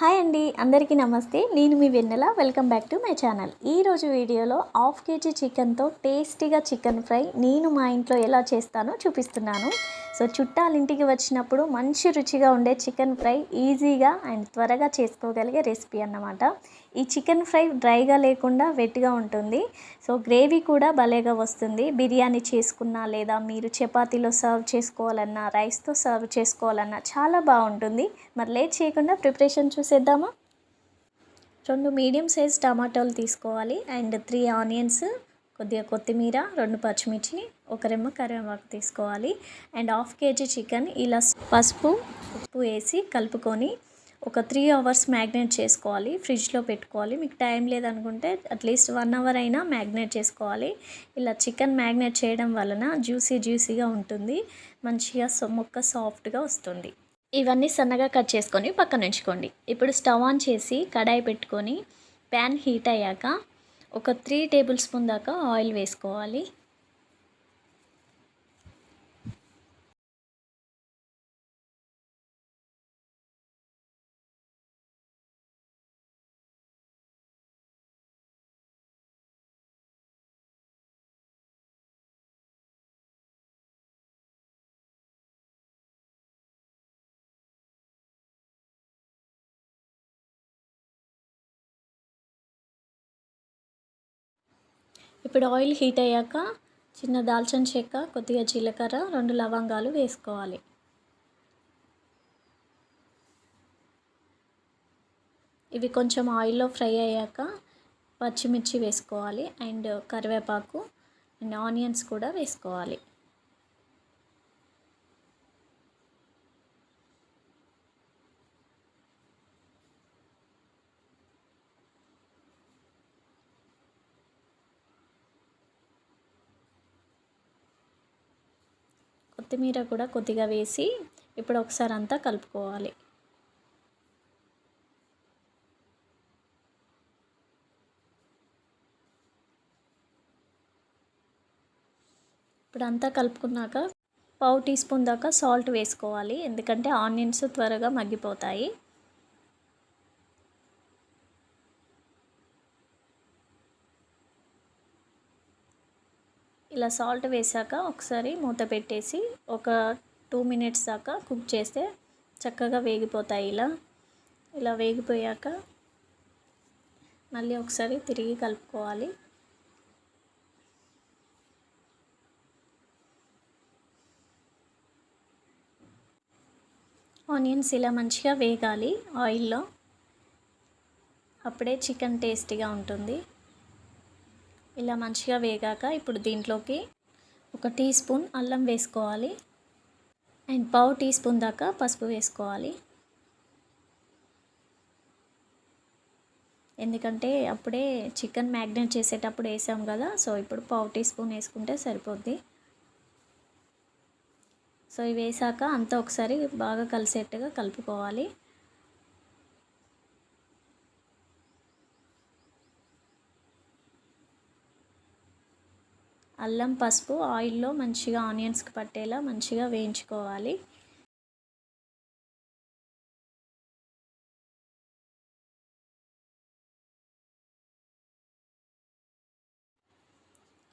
Hi అండి అందరికీ నమస్తే. నేను మీ Vennela welcome back to my channel. ఈరోజు వీడియోలో హాఫ్ కేజీ చికెన్తో టేస్టీగా చికెన్ ఫ్రై నేను మా ఇంట్లో ఎలా చేస్తానో చూపిస్తున్నాను. సో చుట్టాలు ఇంటికి వచ్చినప్పుడు మంచి రుచిగా ఉండే చికెన్ ఫ్రై ఈజీగా అండ్ త్వరగా చేసుకోగలిగే రెసిపీ అన్నమాట. ఈ చికెన్ ఫ్రై డ్రైగా లేకుండా వెట్గా ఉంటుంది. సో గ్రేవీ కూడా భలేగా వస్తుంది. బిర్యానీ చేసుకున్నా లేదా మీరు చపాతీలో సర్వ్ చేసుకోవాలన్నా రైస్తో సర్వ్ చేసుకోవాలన్నా చాలా బాగుంటుంది. మరి లేట్ చేయకుండా ప్రిపరేషన్ చూసేద్దామా? రెండు మీడియం సైజ్ టమాటోలు తీసుకోవాలి. అండ్ త్రీ ఆనియన్స్ కొద్దిగా కొత్తిమీర రెండు పచ్చిమిర్చి ఒక రెమ్మ కరివేపాకు తీసుకోవాలి. అండ్ హాఫ్ కేజీ చికెన్ ఇలా పసుపు ఉప్పు వేసి కలుపుకొని ఒక త్రీ అవర్స్ మ్యాగ్నేట్ చేసుకోవాలి. ఫ్రిడ్జ్లో పెట్టుకోవాలి. మీకు టైం లేదనుకుంటే అట్లీస్ట్ వన్ అవర్ అయినా మ్యాగ్నేట్ చేసుకోవాలి. ఇలా చికెన్ మ్యాగ్నేట్ చేయడం వలన జ్యూసీ జ్యూసీగా ఉంటుంది. మంచిగా మొక్క సాఫ్ట్గా వస్తుంది. ఇవన్నీ సన్నగా కట్ చేసుకొని పక్కన ఉంచుకోండి. ఇప్పుడు స్టవ్ ఆన్ చేసి కడాయి పెట్టుకొని ప్యాన్ హీట్ అయ్యాక ఒక త్రీ టేబుల్ స్పూన్ దాకా ఆయిల్ వేసుకోవాలి. ఇప్పుడు ఆయిల్ హీట్ అయ్యాక చిన్న దాల్చిన చెక్క కొద్దిగా జీలకర్ర రెండు లవంగాలు వేసుకోవాలి. ఇవి కొంచెం ఆయిల్లో ఫ్రై అయ్యాక పచ్చిమిర్చి వేసుకోవాలి అండ్ కరివేపాకు అండ్ ఆనియన్స్ కూడా వేసుకోవాలి. కొత్తిమీర కూడా కొద్దిగా వేసి ఇప్పుడు ఒకసారి అంతా కలుపుకోవాలి. ఇప్పుడు అంతా కలుపుకున్నాక పావు టీ స్పూన్ దాకా సాల్ట్ వేసుకోవాలి. ఎందుకంటే ఆనియన్స్ త్వరగా మగ్గిపోతాయి. ఇలా సాల్ట్ వేసాక ఒకసారి మూత పెట్టేసి ఒక టూ మినిట్స్ దాకా కుక్ చేస్తే చక్కగా వేగిపోతాయి ఇలా. ఇలా వేగిపోయాక మళ్ళీ ఒకసారి తిరిగి కలుపుకోవాలి. ఆనియన్స్ ఇలా మంచిగా వేగాలి ఆయిల్లో. అప్పుడే చికెన్ టేస్టీగా ఉంటుంది. ఇలా మంచిగా వేగాక ఇప్పుడు దీంట్లోకి ఒక టీ స్పూన్ అల్లం వేసుకోవాలి. అండ్ పావు టీ స్పూన్ దాకా పసుపు వేసుకోవాలి. ఎందుకంటే అప్పుడే చికెన్ మ్యాగ్నేట్ చేసేటప్పుడు వేసాం కదా సో ఇప్పుడు పావు టీ స్పూన్ వేసుకుంటే సరిపోద్ది. సో ఇవి వేసాక అంతా ఒకసారి బాగా కలిసేట్టుగా కలుపుకోవాలి. అల్లం పసుపు ఆయిల్లో మంచిగా ఆనియన్స్కి పట్టేలా మంచిగా వేయించుకోవాలి.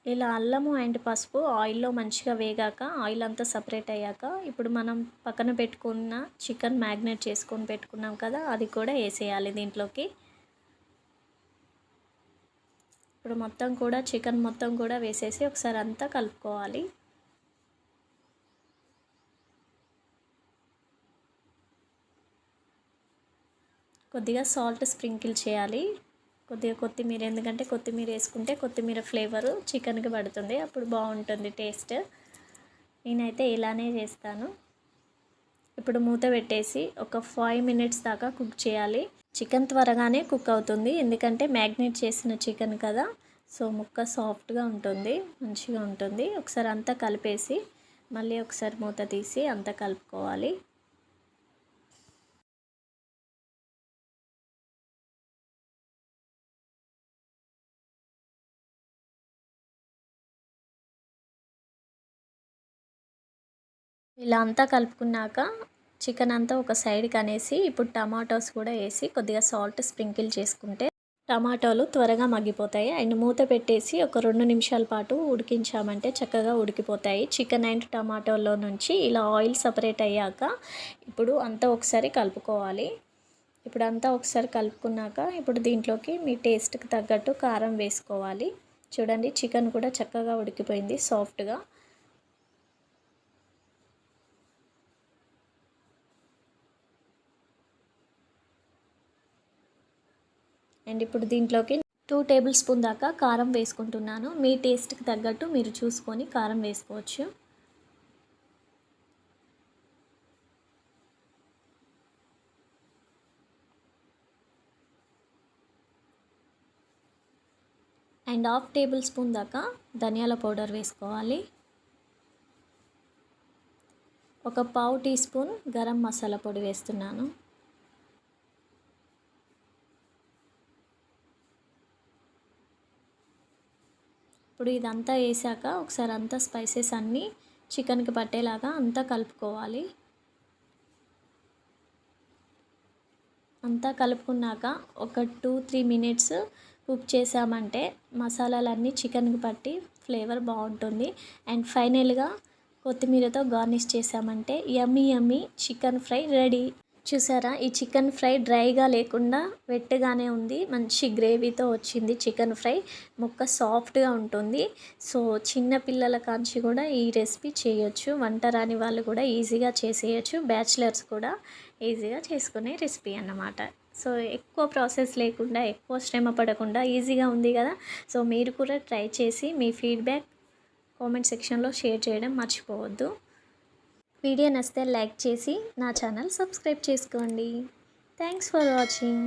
ఇలా అల్లము అండ్ పసుపు ఆయిల్లో మంచిగా వేగాక ఆయిల్ అంతా సపరేట్ అయ్యాక ఇప్పుడు మనం పక్కన పెట్టుకున్న చికెన్ మ్యాగ్నేట్ చేసుకొని పెట్టుకున్నాం కదా అది కూడా వేసేయాలి దీంట్లోకి. ఇప్పుడు మొత్తం కూడా చికెన్ మొత్తం కూడా వేసేసి ఒకసారి అంతా కలుపుకోవాలి. కొద్దిగా సాల్ట్ స్ప్రింకిల్ చేయాలి. కొద్దిగా కొత్తిమీర ఎందుకంటే కొత్తిమీర వేసుకుంటే కొత్తిమీర ఫ్లేవరు చికెన్కి పడుతుంది. అప్పుడు బాగుంటుంది టేస్ట్. నేనైతే ఇలానే చేస్తాను. ఇప్పుడు మూత పెట్టేసి ఒక ఫైవ్ మినిట్స్ దాకా కుక్ చేయాలి. చికెన్ త్వరగానే కుక్ అవుతుంది. ఎందుకంటే మ్యాగ్నేట్ చేసిన చికెన్ కదా. సో ముక్క సాఫ్ట్గా ఉంటుంది. మంచిగా ఉంటుంది. ఒకసారి అంతా కలిపేసి మళ్ళీ ఒకసారి మూత తీసి అంతా కలుపుకోవాలి. ఇలా అంతా కలుపుకున్నాక చికెన్ అంతా ఒక సైడ్కి అనేసి ఇప్పుడు టమాటోస్ కూడా వేసి కొద్దిగా సాల్ట్ స్ప్రింకిల్ చేసుకుంటే టమాటోలు త్వరగా మగ్గిపోతాయి. అండ్ మూత పెట్టేసి ఒక రెండు నిమిషాల పాటు ఉడికించామంటే చక్కగా ఉడికిపోతాయి. చికెన్ అండ్ టమాటోలో నుంచి ఇలా ఆయిల్ సపరేట్ అయ్యాక ఇప్పుడు అంతా ఒకసారి కలుపుకోవాలి. ఇప్పుడు అంతా ఒకసారి కలుపుకున్నాక ఇప్పుడు దీంట్లోకి మీ టేస్ట్కి తగ్గట్టు కారం వేసుకోవాలి. చూడండి చికెన్ కూడా చక్కగా ఉడికిపోయింది సాఫ్ట్గా. అండ్ ఇప్పుడు దీంట్లోకి టూ టేబుల్ స్పూన్ దాకా కారం వేసుకుంటున్నాను. మీ టేస్ట్కి తగ్గట్టు మీరు చూసుకొని కారం వేసుకోవచ్చు. అండ్ హాఫ్ టేబుల్ స్పూన్ దాకా ధనియాల పౌడర్ వేసుకోవాలి. ఒక పావు టీ స్పూన్ గరం మసాలా పొడి వేస్తున్నాను. ఇప్పుడు ఇదంతా వేసాక ఒకసారి అంతా స్పైసెస్ అన్నీ చికెన్కి పట్టేలాగా అంతా కలుపుకోవాలి. అంతా కలుపుకున్నాక ఒక టూ త్రీ మినిట్స్ కుక్ చేసామంటే మసాలాలన్నీ చికెన్కి పట్టి ఫ్లేవర్ బాగుంటుంది. అండ్ ఫైనల్గా కొత్తిమీరతో గార్నిష్ చేసామంటే yummy yummy chicken fry ready. చూసారా? ఈ చికెన్ ఫ్రై డ్రైగా లేకుండా వెట్టగానే ఉంది. మంచి గ్రేవీతో వచ్చింది చికెన్ ఫ్రై. ముక్క సాఫ్ట్గా ఉంటుంది. సో చిన్న పిల్లల కాంచి కూడా ఈ రెసిపీ చేయొచ్చు. వంట రాని వాళ్ళు కూడా ఈజీగా చేసేయచ్చు. బ్యాచిలర్స్ కూడా ఈజీగా చేసుకునే రెసిపీ అన్నమాట. సో ఎక్కువ ప్రాసెస్ లేకుండా ఎక్కువ శ్రమ పడకుండా ఈజీగా ఉంది కదా? సో మీరు కూడా ట్రై చేసి మీ ఫీడ్బ్యాక్ కామెంట్ సెక్షన్లో షేర్ చేయడం మర్చిపోవద్దు. వీడియో నచ్చితే లైక్ చేసి నా ఛానల్ సబ్స్క్రైబ్ చేసుకోండి. Thanks for watching.